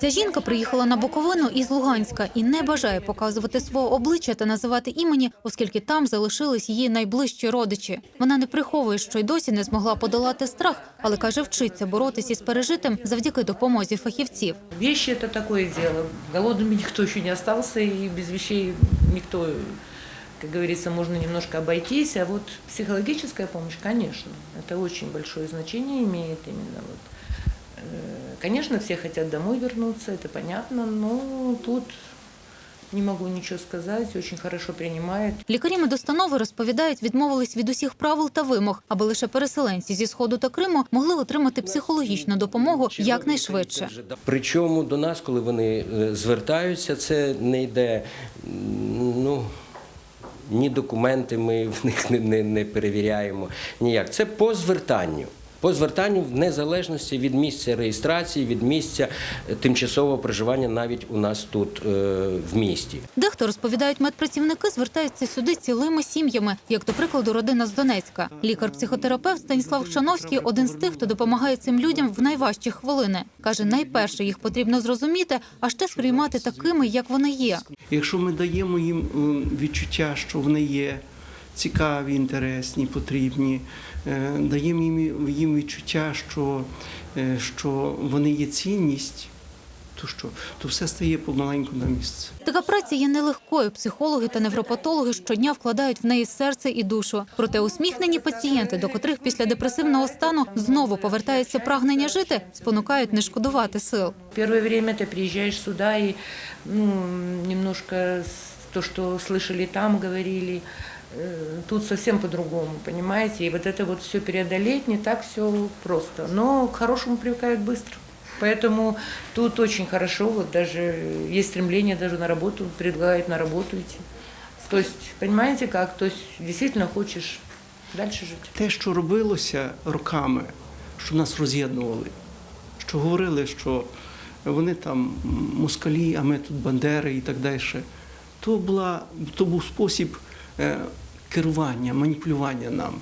Ця жінка приїхала на Буковину із Луганська і не бажає показувати свого обличчя та називати імені, оскільки там залишились її найближчі родичі. Вона не приховує, що й досі не змогла подолати страх, але каже, вчиться боротись із пережитим завдяки допомозі фахівців. Вещи это такое дело. Голодными никто еще не остался, и без вещей никто, как говорится, можно немножко обойтись. А вот психологическая помощь, конечно, это очень большое значение имеет именно вот. Э, Конечно, все хотят домой вернуться, это понятно, но тут не могу ничего сказать, очень хорошо принимает. Лікарі медустанови розповідають, відмовились від усіх правил та вимог, аби лише переселенці зі сходу та Криму могли отримати психологічну допомогу якнайшвидше. Причому до нас, коли вони е, звертаються, це не йде. Ну, ні документи ми в них не, не, не перевіряємо. Ніяк. Це по звертанню. По звертанню в незалежності від місця реєстрації, від місця е, тимчасового проживання навіть у нас тут е, в місті. Дехто розповідають медпрацівники, звертаються сюди цілими сім'ями, як до прикладу, родина з Донецька. Лікар-психотерапевт Станіслав Шановський один з тих, хто допомагає цим людям в найважчі хвилини. каже, найперше їх потрібно зрозуміти, а ще сприймати такими, як вони є. Якщо ми даємо їм відчуття, що вони є цікаві, інтересні, потрібні, е, даємо їм, їм відчуття, що, е, що вони є цінність, то що, то все стає помаленьку на місце. Така праця є нелегкою. Психологи та невропатологи щодня вкладають в неї серце і душу. Проте усміхнені пацієнти, до котрих після депресивного стану знову повертається прагнення жити, спонукають не шкодувати сил. Первое время ты приезжаешь сюда и ну, немножко с- то, что слышали там, говорили, э, тут совсем по-другому, понимаете? И вот это вот все преодолеть не так все просто. Но к хорошему привыкают быстро. Поэтому тут очень хорошо, вот даже есть стремление даже на работу, предлагают на работу идти. То есть, понимаете как? То есть действительно хочешь дальше жить. Те, що робилося роками, що нас роз'єднували, що говорили, що вони там москалі, а ми тут бандери і так далі, то, була, то був спосіб е, керування, маніпулювання нами.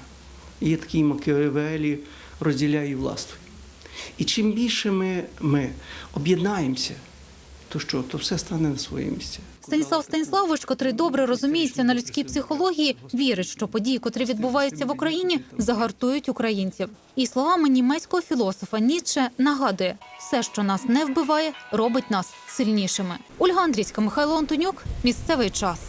Є такий Макіавелі розділяй і. І чим більше ми, ми об'єднаємося, то що, то все стане на своє місце. Станіслав Станіславович, котрий добре розуміється на людській психології, вірить, що події, котрі відбуваються в Україні, загартують українців. І словами німецького філософа Ніцше нагадує, все, що нас не вбиває, робить нас сильнішими. Ольга Андрійська, Михайло Антонюк. Місцевий час.